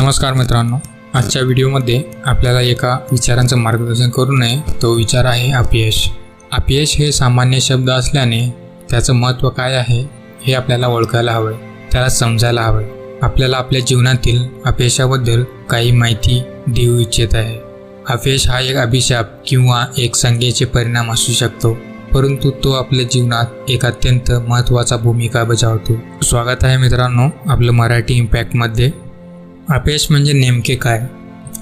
नमस्कार मित्रांनो. आजच्या व्हिडिओमध्ये आपल्याला एका विचारांचं मार्गदर्शन करू नये. तो विचार आहे अपयश. अपयश हे सामान्य शब्द असल्याने त्याचं महत्त्व काय आहे हे आपल्याला ओळखायला हवं त्याला समजायला हवं आपल्याला आपल्या जीवनातील अपयशाबद्दल काही माहिती देऊ इच्छित आहे. अपयश हा एक अभिशाप किंवा एक संज्ञेचे परिणाम असू शकतो परंतु तो आपल्या जीवनात एक अत्यंत महत्त्वाचा भूमिका बजावतो. स्वागत आहे मित्रांनो आपलं मराठी इम्पॅक्टमध्ये अपयश म्हणजे नेमके काय?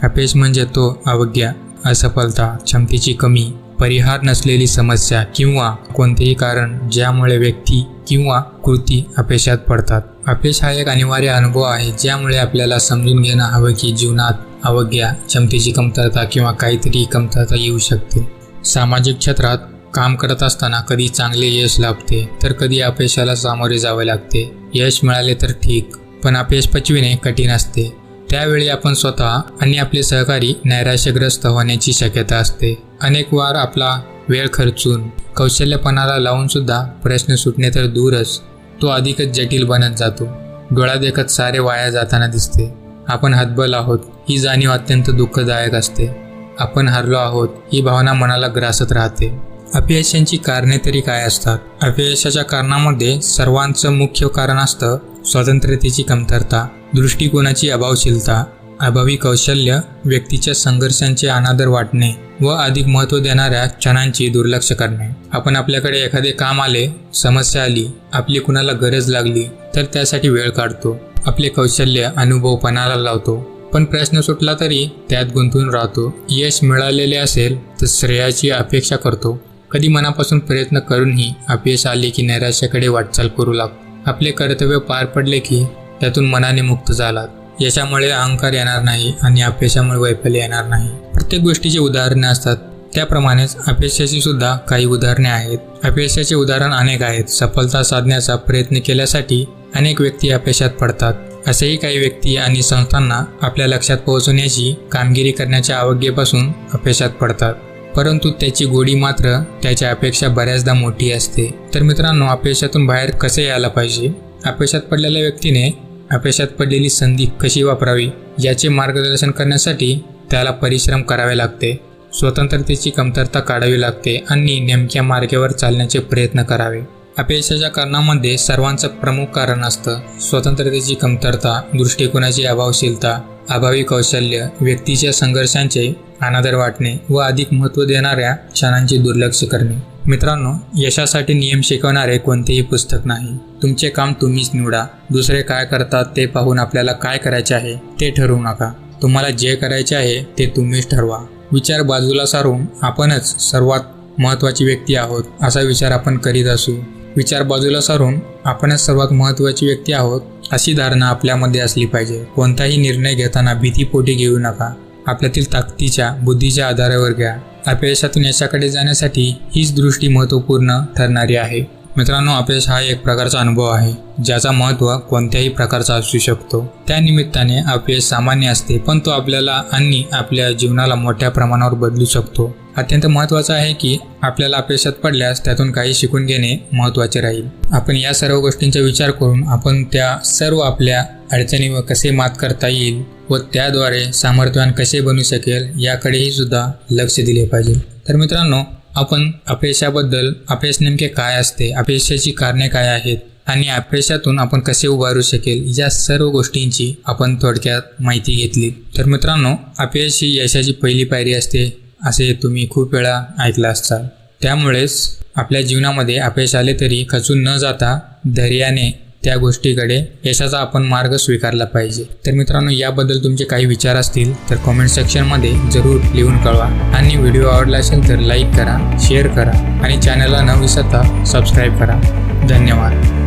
अपयश म्हणजे तो अवज्ञा असफलता क्षमतेची कमी परिहार नसलेली समस्या किंवा कोणतेही कारण ज्यामुळे व्यक्ती किंवा कृती अपयशात पडतात. अपयश हा एक अनिवार्य अनुभव आहे ज्यामुळे आपल्याला समजून घेणं हवं की जीवनात अवज्ञा क्षमतेची कमतरता किंवा काहीतरी कमतरता येऊ शकते. सामाजिक क्षेत्रात काम करत असताना कधी चांगले यश लाभते तर कधी अपयशाला सामोरे जावे लागते. यश मिळाले तर ठीक. पण अपयश पचविणे कठीण असते. त्यावेळी आपण स्वतः आणि आपले सहकारी नैराश्यग्रस्त होण्याची शक्यता असते. अनेक वार आपला वेळ खर्चून कौशल्यपणाला लावून सुद्धा प्रश्न सुटणे तर दूरच तो अधिकच जटिल बनत जातो. डोळा देखत सारे वाया जाताना दिसते. आपण हतबल आहोत ही जाणीव अत्यंत दुःखदायक असते. आपण हरलो आहोत ही भावना मनाला ग्रासत राहते. अपयशांची कारणे तरी काय असतात? अपयशाच्या कारणामध्ये सर्वांचं मुख्य कारण असतं स्वातंत्र्यतेची कमतरता दृष्टिकोनाची अभावशीलता अभावी कौशल्य व्यक्तीच्या संघर्षांचे अनादर वाटणे व अधिक महत्त्व देणाऱ्या क्षणांची दुर्लक्ष करणे. आपण आपल्याकडे एखादे काम आले समस्या आली आपली कुणाला गरज लागली तर त्यासाठी वेळ काढतो. आपले कौशल्य अनुभव पणाला लावतो. पण प्रश्न सुटला तरी त्यात गुंतून राहतो. यश मिळालेले असेल तर श्रेयाची अपेक्षा करतो. कधी मनापासून प्रयत्न करूनही अपयश आले की नैराश्याकडे वाटचाल करू लागतो. आपले कर्तव्य पार पडले की त्यातून मनाने मुक्त झालात यशामुळे अहंकार येणार नाही आणि अपयशामुळे वैफल्य येणार नाही. प्रत्येक गोष्टीची उदाहरणे असतात. त्याप्रमाणेच अपयशाची सुद्धा काही उदाहरणे आहेत. अपयशाचे उदाहरण अनेक आहेत. सफलता साधण्याचा प्रयत्न केल्यासाठी अनेक व्यक्ती अपयशात पडतात. असेही काही व्यक्ती आणि संस्थांना आपल्या लक्षात पोहोचवण्याची कामगिरी करण्याच्या अवज्ञेपासून अपयशात पडतात. परंतु त्याची गोडी मात्र त्याच्या अपेक्षा बऱ्याचदा मोठी असते. तर मित्रांनो अपयशातून बाहेर कसे यायला पाहिजे? अपयशात पडलेल्या व्यक्तीने अपयशात पडलेली संधी कशी वापरावी? याचे मार्गदर्शन करण्यासाठी त्याला परिश्रम करावे लागते. स्वतंत्रतेची कमतरता काढावी लागते आणि नेमक्या मार्गावर चालण्याचे प्रयत्न करावे. अपयशाच्या कारणामध्ये सर्वांचं प्रमुख कारण असतं स्वतंत्रतेची कमतरता दृष्टिकोनाची अभावशीलता अभावी कौशल्य व्यक्तीच्या संघर्षांचे अनादर वाटणे व अधिक महत्त्व देणाऱ्या क्षणांचे दुर्लक्ष करणे. मित्रांनो यशासाठी नियम शिकवणारे कोणतेही पुस्तक नाही. तुमचे काम तुम्हीच निवडा. दुसरे काय करतात ते पाहून आपल्याला काय करायचे आहे ते ठरवू नका. तुम्हाला जे करायचे आहे ते तुम्हीच ठरवा. विचार बाजूला सारून आपणच सर्वात महत्त्वाची व्यक्ती आहोत असा विचार आपण करीत असू. विचार बाजूला सारून आपणच सर्वात महत्त्वाची व्यक्ती आहोत अशी धारणा आपल्यामध्ये असली पाहिजे. कोणताही निर्णय घेताना भीतीपोटी घेऊ नका. आपल्यातील ताकदीच्या बुद्धीच्या आधारावर घ्या. अपयशातून यशाकडे जाण्यासाठी हीच दृष्टी महत्त्वपूर्ण ठरणारी आहे. मित्रांनो अपयश हा एक प्रकारचा अनुभव आहे ज्याचा महत्त्व कोणत्याही प्रकारचा असू शकतो. त्या निमित्ताने अपयश सामान्य असते पण तो आपल्याला आणि आपल्या जीवनाला मोठ्या प्रमाणावर बदलू शकतो. अत्यंत महत्त्वाचं आहे की आपल्याला अपयशात पडल्यास त्यातून काही शिकून घेणे महत्त्वाचे राहील. आपण या सर्व गोष्टींचा विचार करून आपण त्या सर्व आपल्या अडचणीवर कसे मात करता येईल व त्याद्वारे सामर्थ्यवान कसे बनू शकेल याकडेही सुद्धा लक्ष दिले पाहिजे. तर मित्रांनो आपण अपयशाबद्दल अपयश नेमके काय असते अपयशाची कारणे काय आहेत आणि अपयशातून आपण कसे उभारू शकेल या सर्व गोष्टींची आपण थोडक्यात माहिती घेतली. तर मित्रांनो अपयश ही यशाची पहिली पायरी असते असे तुम्ही खूप वेळा ऐकलं असता त्यामुळेच आपल्या जीवनामध्ये अपयश आले तरी खचून न जाता धैर्याने त्या गोष्टीकडे यशाचा आपण मार्ग स्वीकारला पाहिजे. तर मित्रांनो याबद्दल तुमचे काही विचार असतील तर कमेंट सेक्शनमध्ये जरूर लिहून कळवा. आणि व्हिडिओ आवडला असेल तर लाईक करा शेअर करा आणि चॅनलला न विसरता सबस्क्राईब करा. धन्यवाद.